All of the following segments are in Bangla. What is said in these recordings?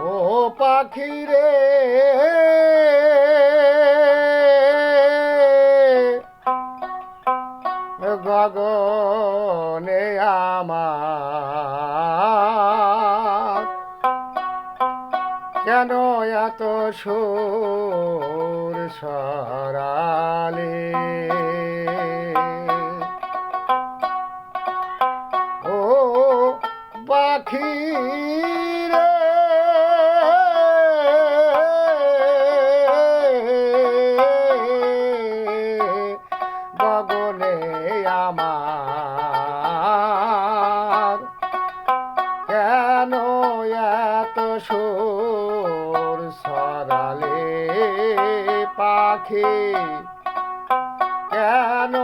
ও পাখি রে। গগনে আমার। কেন এত সুর সরালে সুর সরালে পাখি। কেন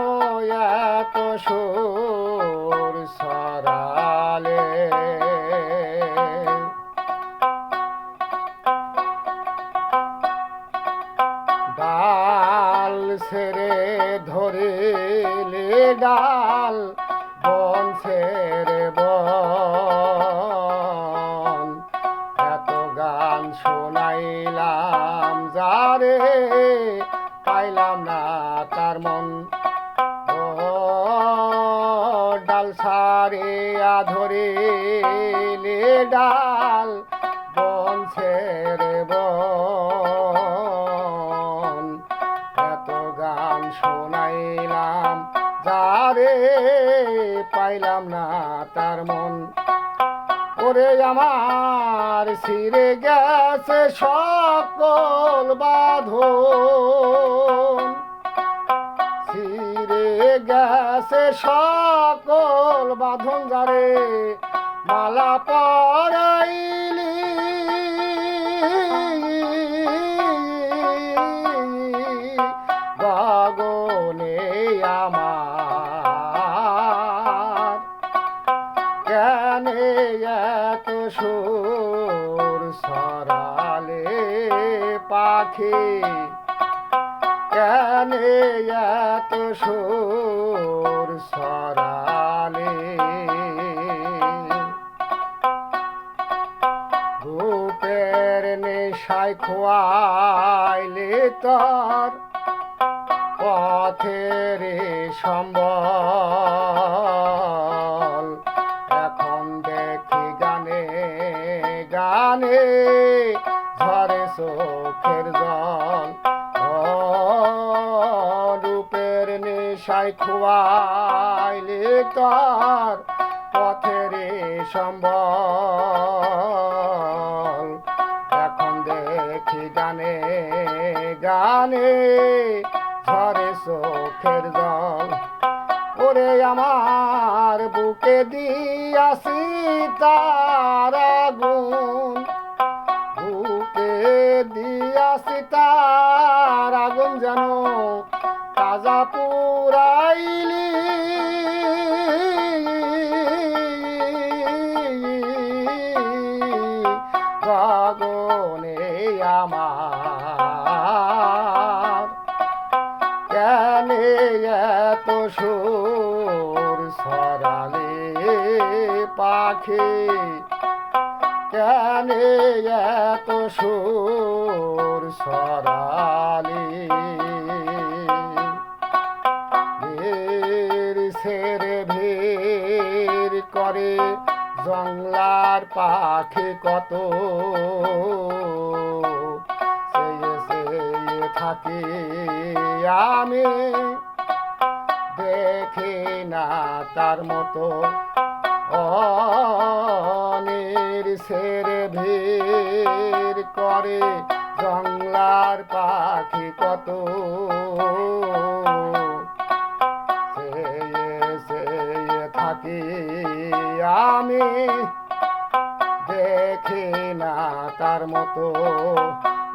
এত সুর সরালে? ডাল ছেড়ে ধরিলে ডাল। শোনাইলাম যারে পাইলাম না তার মন। ডাল সারিয়া ধরিলে ডাল বন ছেড়ে বন। এত গান শোনাইলাম যারে পাইলাম না তার মন। ওরে আমার সিরে গেছে সকল বাঁধন। সিরে গেছে সকল বাঁধন যারে মালা পরাইলি পাখি। কেনে এত সুর সরালে। রূপের নেশায় খোয়াইলে তোর পথের সম্বল। এখন দেখি গানে গানে চোখের জল। রূপের নেশায় খুয়াইলে তার পথের সম্বল। এখন দেখি গানে গানে ঝরে চোখের জল। ওরে আমার বুকে দিয়াছি তার বুকে দিয়াছি তার আগুন যেন তাজা পুরাইলি। গগনে আমার কেনে এত সুর সরালে পাখি কেনে এত সুর সরালে? ভীর সেরে ভীর করে জংলার পাখি কত? থাকি আমি, দেখি না তার মতো অনির সেরে ভিড় করে জংলার পাখি কত। থাকি আমি, দেখি না তার মতো।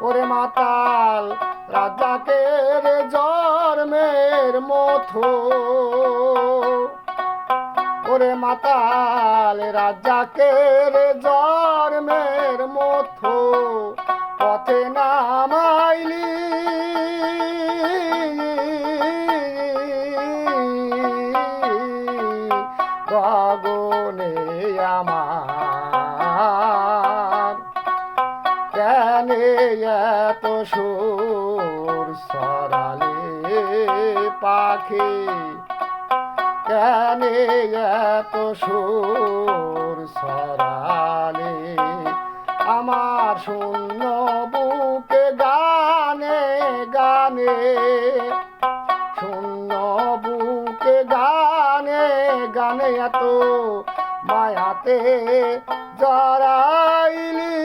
ওরে মাতাল রাজাকে রে জন্মের মতো। ওরে মাতাল রাজাকে রে জন্মের মতো পথে নামাইলি। গগনে আমার কেন এত সুর সরালে পাখি কেন এত সুর সরালে আমার শূন্য বুকে গানে গানে, শূন্য বুকে গানে গানে এত মায়াতে জড়াইলি।